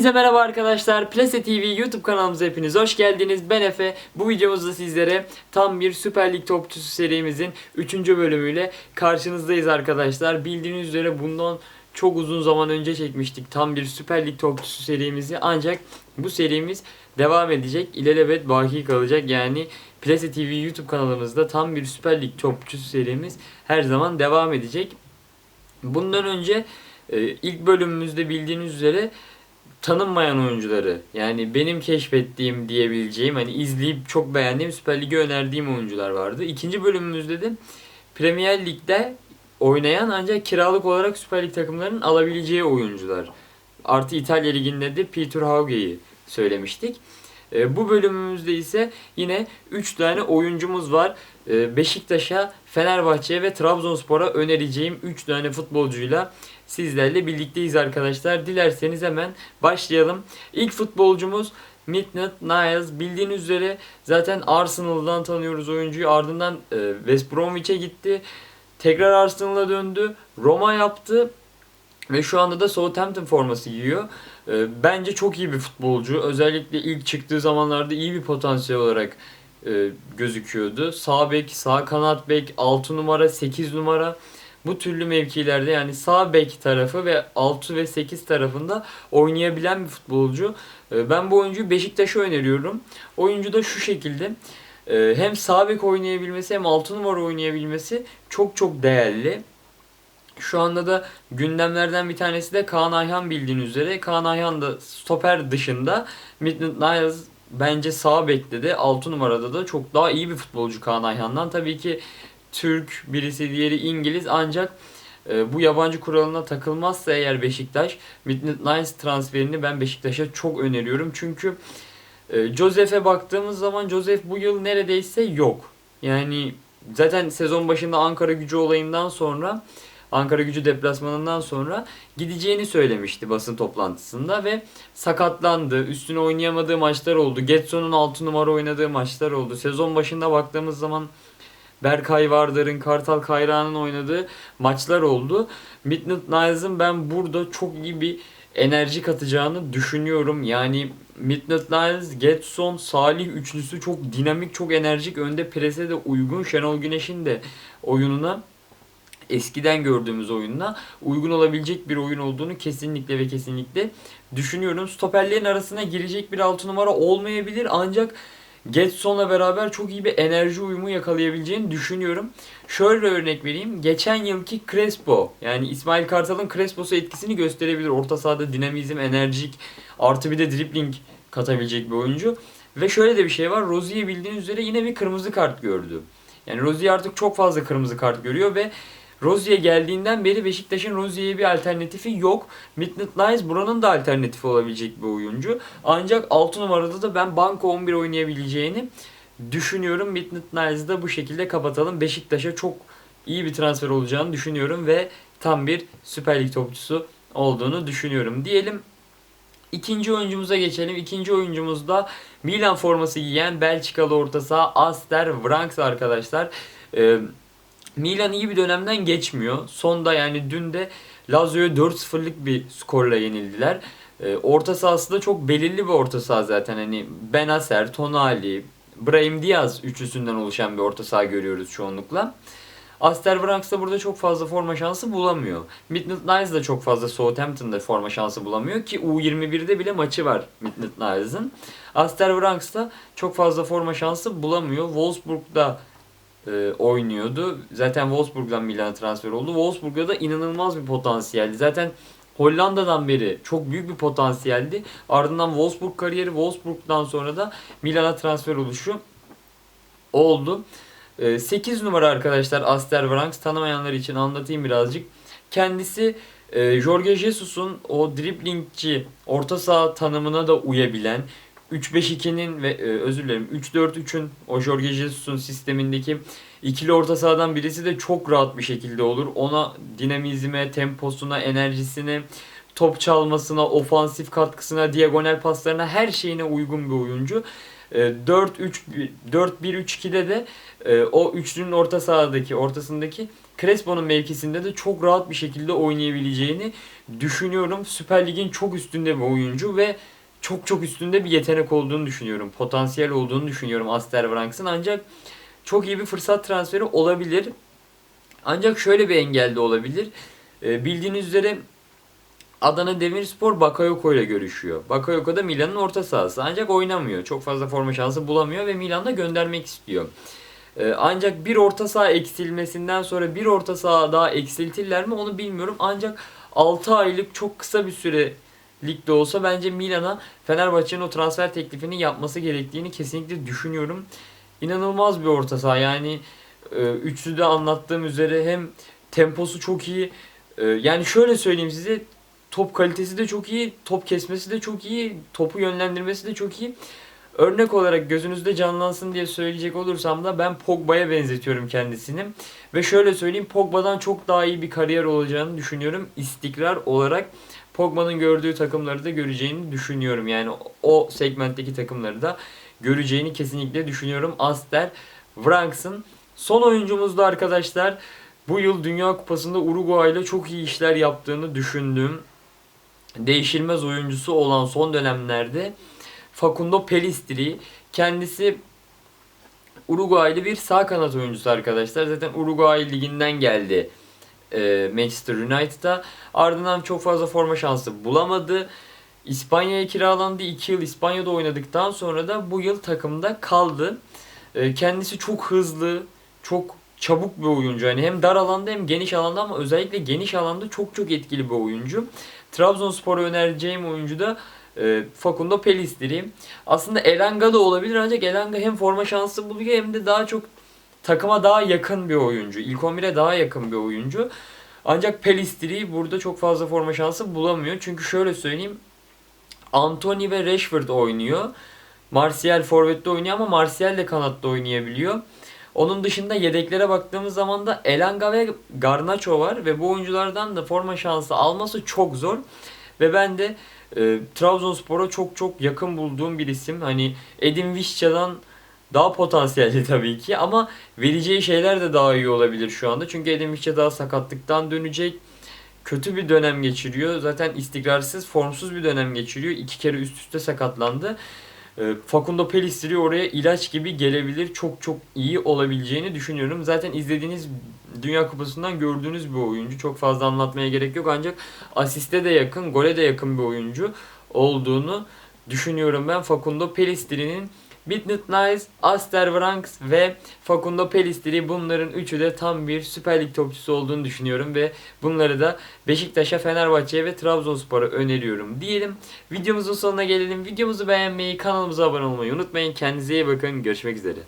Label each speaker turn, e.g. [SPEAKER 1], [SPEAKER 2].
[SPEAKER 1] Herkese merhaba arkadaşlar. Plase TV YouTube kanalımıza hepiniz hoş geldiniz. Ben Efe. Bu videomuzda sizlere tam bir Süper Lig topçusu serimizin 3. bölümüyle karşınızdayız arkadaşlar. Bildiğiniz üzere bundan çok uzun zaman önce çekmiştik tam bir Süper Lig topçusu serimizi. Ancak bu serimiz devam edecek. İlelebet baki kalacak. Yani Plase TV YouTube kanalımızda tam bir Süper Lig topçusu serimiz her zaman devam edecek. Bundan önce e, ilk bölümümüzde bildiğiniz üzere tanınmayan oyuncuları yani benim keşfettiğim diyebileceğim hani izleyip çok beğendiğim Süper Lig'e önerdiğim oyuncular vardı. İkinci bölümümüzde de Premier Lig'de oynayan ancak kiralık olarak Süper Lig takımlarının alabileceği oyuncular. Artı İtalya Ligi'nde de Peter Hauge'yi söylemiştik. E, bu bölümümüzde ise yine 3 tane oyuncumuz var. E, Beşiktaş'a, Fenerbahçe'ye ve Trabzonspor'a önereceğim 3 tane futbolcuyla sizlerle birlikteyiz arkadaşlar. Dilerseniz hemen başlayalım. İlk futbolcumuz Midnight Niles. Bildiğiniz üzere zaten Arsenal'dan tanıyoruz oyuncuyu. Ardından e, West Bromwich'e gitti. Tekrar Arsenal'a döndü. Roma yaptı. Ve şu anda da Southampton forması giyiyor. E, bence çok iyi bir futbolcu. Özellikle ilk çıktığı zamanlarda iyi bir potansiyel olarak e, gözüküyordu. Sağ bek, sağ kanat bek, 6 numara, 8 numara bu türlü mevkilerde yani sağ bek tarafı ve 6 ve 8 tarafında oynayabilen bir futbolcu. Ee, Ben bu oyuncuyu Beşiktaş'a öneriyorum. Oyuncu da şu şekilde e, hem sağ bek oynayabilmesi hem 6 numara oynayabilmesi çok çok değerli. Şu anda da gündemlerden bir tanesi de Kaan Ayhan bildiğiniz üzere. Kaan Ayhan da stoper dışında Midnight Niles bence sağ bekte de 6 numarada da çok daha iyi bir futbolcu Kaan Ayhan'dan. Tabii ki Türk, birisi diğeri İngiliz ancak e, bu yabancı kuralına takılmazsa eğer Beşiktaş Midnight Niles transferini ben Beşiktaş'a çok öneriyorum. Çünkü e, Josef'e baktığımız zaman Josef bu yıl neredeyse yok. Yani zaten sezon başında Ankara gücü olayından sonra Ankara gücü deplasmanından sonra gideceğini söylemişti basın toplantısında ve sakatlandı. Üstüne oynayamadığı maçlar oldu. Getson'un 6 numara oynadığı maçlar oldu. Sezon başında baktığımız zaman Berkay Vardar'ın, Kartal Kayra'nın oynadığı maçlar oldu. Midnight Niles'ın ben burada çok iyi bir enerji katacağını düşünüyorum. Yani Midnight Niles, Getson, Salih üçlüsü çok dinamik, çok enerjik. Önde prese de uygun. Şenol Güneş'in de oyununa eskiden gördüğümüz oyununa uygun olabilecek bir oyun olduğunu kesinlikle ve kesinlikle düşünüyorum. Stoperlerin arasına girecek bir 6 numara olmayabilir ancak Getson'la beraber çok iyi bir enerji uyumu yakalayabileceğini düşünüyorum. Şöyle örnek vereyim. Geçen yılki Crespo yani İsmail Kartal'ın Crespo'su etkisini gösterebilir. Orta sahada dinamizm, enerjik artı bir de dribbling katabilecek bir oyuncu. Ve şöyle de bir şey var. Rozier bildiğiniz üzere yine bir kırmızı kart gördü. Yani Rozier artık çok fazla kırmızı kart görüyor ve Rozier geldiğinden beri Beşiktaş'ın Rozier'e bir alternatifi yok. Midnight Niles buranın da alternatifi olabilecek bir oyuncu. Ancak 6 numarada da ben banko 11 oynayabileceğini düşünüyorum. Midnight Niles'ı da bu şekilde kapatalım. Beşiktaş'a çok iyi bir transfer olacağını düşünüyorum ve tam bir Süper Lig topçusu olduğunu düşünüyorum. Diyelim İkinci oyuncumuza geçelim. İkinci oyuncumuz da Milan forması giyen Belçikalı orta saha Aster Vranks arkadaşlar. Ee, Milan iyi bir dönemden geçmiyor. Sonda yani dün de Lazio'ya 4-0'lık bir skorla yenildiler. Ee, orta sahası da çok belirli bir orta saha zaten. Hani Benacer, Tonali, Brahim Diaz üçlüsünden oluşan bir orta saha görüyoruz çoğunlukla. Aster Branks da burada çok fazla forma şansı bulamıyor. Midnight Niles da çok fazla Southampton'da forma şansı bulamıyor ki U21'de bile maçı var Midnight Niles'ın. Aster Branks da çok fazla forma şansı bulamıyor. Wolfsburg'da e, oynuyordu. Zaten Wolfsburg'dan Milan'a transfer oldu. Wolfsburg'da da inanılmaz bir potansiyeldi. Zaten Hollanda'dan beri çok büyük bir potansiyeldi. Ardından Wolfsburg kariyeri, Wolfsburg'dan sonra da Milan'a transfer oluşu oldu. 8 numara arkadaşlar Aster Branks tanımayanlar için anlatayım birazcık. Kendisi e, Jorge Jesus'un o driblingçi orta saha tanımına da uyabilen 3-5-2'nin ve e, özür dilerim 3-4-3'ün o Jorge Jesus'un sistemindeki ikili orta sahadan birisi de çok rahat bir şekilde olur. Ona dinamizme, temposuna, enerjisine, top çalmasına, ofansif katkısına, diagonal paslarına her şeyine uygun bir oyuncu. E, 4-3 4-1-3-2'de de e, o üçlünün orta sahadaki ortasındaki Crespo'nun mevkisinde de çok rahat bir şekilde oynayabileceğini düşünüyorum. Süper Lig'in çok üstünde bir oyuncu ve çok çok üstünde bir yetenek olduğunu düşünüyorum. Potansiyel olduğunu düşünüyorum Aster Branks'ın ancak çok iyi bir fırsat transferi olabilir. Ancak şöyle bir engel de olabilir. Ee, bildiğiniz üzere Adana Demirspor Bakayoko ile görüşüyor. Bakayoko da Milan'ın orta sahası ancak oynamıyor. Çok fazla forma şansı bulamıyor ve Milan'da göndermek istiyor. Ee, ancak bir orta saha eksilmesinden sonra bir orta saha daha eksiltirler mi onu bilmiyorum. Ancak 6 aylık çok kısa bir süre ligde olsa bence Milan'a Fenerbahçe'nin o transfer teklifini yapması gerektiğini kesinlikle düşünüyorum. İnanılmaz bir orta saha yani e, üçlüde anlattığım üzere hem temposu çok iyi. e, yani şöyle söyleyeyim size top kalitesi de çok iyi, top kesmesi de çok iyi, topu yönlendirmesi de çok iyi. Örnek olarak gözünüzde canlansın diye söyleyecek olursam da ben Pogba'ya benzetiyorum kendisini. Ve şöyle söyleyeyim Pogba'dan çok daha iyi bir kariyer olacağını düşünüyorum. İstikrar olarak Pogba'nın gördüğü takımları da göreceğini düşünüyorum. Yani o segmentteki takımları da göreceğini kesinlikle düşünüyorum. Aster Vranks'ın son oyuncumuz da arkadaşlar bu yıl Dünya Kupası'nda Uruguay ile çok iyi işler yaptığını düşündüğüm değişilmez oyuncusu olan son dönemlerde Facundo Pelistri kendisi Uruguaylı bir sağ kanat oyuncusu arkadaşlar. Zaten Uruguay liginden geldi e, Manchester United'a. Ardından çok fazla forma şansı bulamadı. İspanya'ya kiralandı. 2 yıl İspanya'da oynadıktan sonra da bu yıl takımda kaldı. E, kendisi çok hızlı, çok çabuk bir oyuncu. Yani hem dar alanda hem geniş alanda ama özellikle geniş alanda çok çok etkili bir oyuncu. Trabzonspor'a önereceğim oyuncu da e, Facundo Pelistri. Aslında Elanga da olabilir ancak Elanga hem forma şansı buluyor hem de daha çok takıma daha yakın bir oyuncu. İlk 11'e daha yakın bir oyuncu. Ancak Pelistri burada çok fazla forma şansı bulamıyor. Çünkü şöyle söyleyeyim. Anthony ve Rashford oynuyor. Martial forvette oynuyor ama Martial de kanatta oynayabiliyor. Onun dışında yedeklere baktığımız zaman da Elanga ve Garnacho var ve bu oyunculardan da forma şansı alması çok zor. Ve ben de e, Trabzonspor'a çok çok yakın bulduğum bir isim. Hani Edin Visca'dan daha potansiyelli tabii ki ama vereceği şeyler de daha iyi olabilir şu anda. Çünkü Edin Visca daha sakatlıktan dönecek. Kötü bir dönem geçiriyor. Zaten istikrarsız, formsuz bir dönem geçiriyor. İki kere üst üste sakatlandı. E, Facundo Pelistri oraya ilaç gibi gelebilir. Çok çok iyi olabileceğini düşünüyorum. Zaten izlediğiniz Dünya Kupası'ndan gördüğünüz bir oyuncu. Çok fazla anlatmaya gerek yok ancak asiste de yakın, gole de yakın bir oyuncu olduğunu düşünüyorum ben. Facundo Pelistri'nin Midnight Nights, Aster Vranks ve Facundo Pelistri bunların üçü de tam bir Süper Lig topçusu olduğunu düşünüyorum ve bunları da Beşiktaş'a, Fenerbahçe'ye ve Trabzonspor'a öneriyorum diyelim. Videomuzun sonuna gelelim. Videomuzu beğenmeyi, kanalımıza abone olmayı unutmayın. Kendinize iyi bakın. Görüşmek üzere.